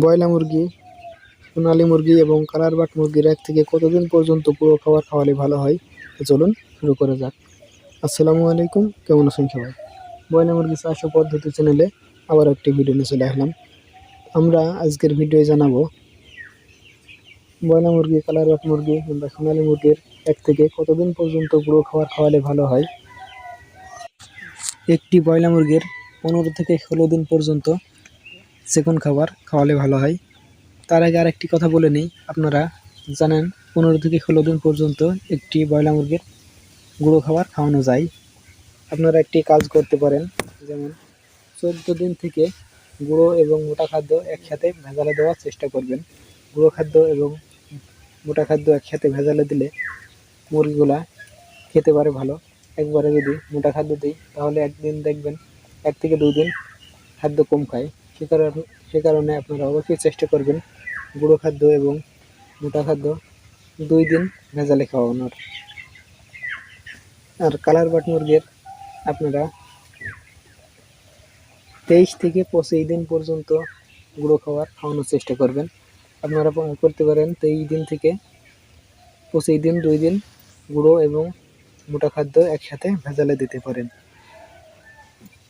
Broiler মুরগি, সোনালী মুরগি এবং কালার বাট মুরগির এক থেকে কতদিন পর্যন্ত পুরো খাবার খাওয়ালে ভালো হয় চলুন শুরু করা যাক। আসসালামু আলাইকুম, কেমন আছেন সবাই? ব্রয়লার মুরগি চাষ ও পদ্ধতি চ্যানেলে আবার একটি ভিডিও নিয়ে চলে আসলাম। আমরা আজকের ভিডিওয়ে জানাব, ব্রয়লার মুরগি কালার বাট মুরগি কিংবা সোনালী মুরগির এক থেকে কতদিন পর্যন্ত পুরো খাবার খাওয়ালে ভালো হয়। একটি ব্রয়লার মুরগির পনেরো থেকে ষোলো দিন পর্যন্ত সেকন খাবার খাওয়ালে ভালো হয়। তার আগে আর একটি কথা বলে নিই, আপনারা জানেন, পনেরো থেকে ষোলো দিন পর্যন্ত একটি ব্রয়লার মুরগির গুঁড়ো খাবার খাওয়ানো যায়। আপনারা একটি কাজ করতে পারেন, যেমন চোদ্দ দিন থেকে গুঁড়ো এবং মোটা খাদ্য একসাথে ভেজালে দেওয়ার চেষ্টা করবেন। গুঁড়ো খাদ্য এবং মোটা খাদ্য একসাথে ভেজালে দিলে মুরগিগুলা খেতে পারে ভালো। একবারে যদি মোটা খাদ্য দিই, তাহলে একদিন দেখবেন, এক থেকে দুই দিন খাদ্য কম খায়। সে কারণে সে কারণে আপনারা অবশ্যই চেষ্টা করবেন গুঁড়ো খাদ্য এবং মোটা খাদ্য দুই দিন ভেজালে খাওয়ানোর। আর কালার বাট মুরগির আপনারা তেইশ থেকে পঁচিশ দিন পর্যন্ত গুঁড়ো খাবার খাওয়ানোর চেষ্টা করবেন। আপনারা করতে পারেন তেইশ দিন থেকে পঁচিশ দিন, দুই দিন গুঁড়ো এবং মোটা খাদ্য একসাথে ভেজালে দিতে পারেন।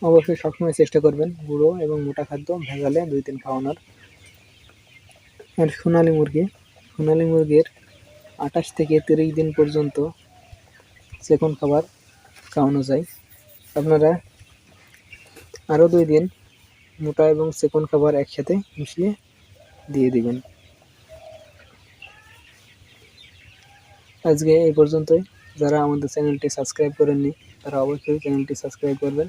অবশ্যই সবসময় চেষ্টা করবেন। গুঁড়ো এবং মোটা খাদ্য ভেজালে দুই দিন খাওয়ানোর। আর সোনালি মুরগি, সোনালি মুরগির আঠাশ থেকে তিরিশ দিন পর্যন্ত সেকন খাবার খাওয়ানো যায়। আপনারা আরও দুই দিন মোটা এবং সেকন খাবার একসাথে মিশিয়ে দিয়ে দিবেন। আজকে এই পর্যন্তই। যারা আমাদের চ্যানেলটি সাবস্ক্রাইব করেননি, তারা অবশ্যই চ্যানেলটি সাবস্ক্রাইব করবেন।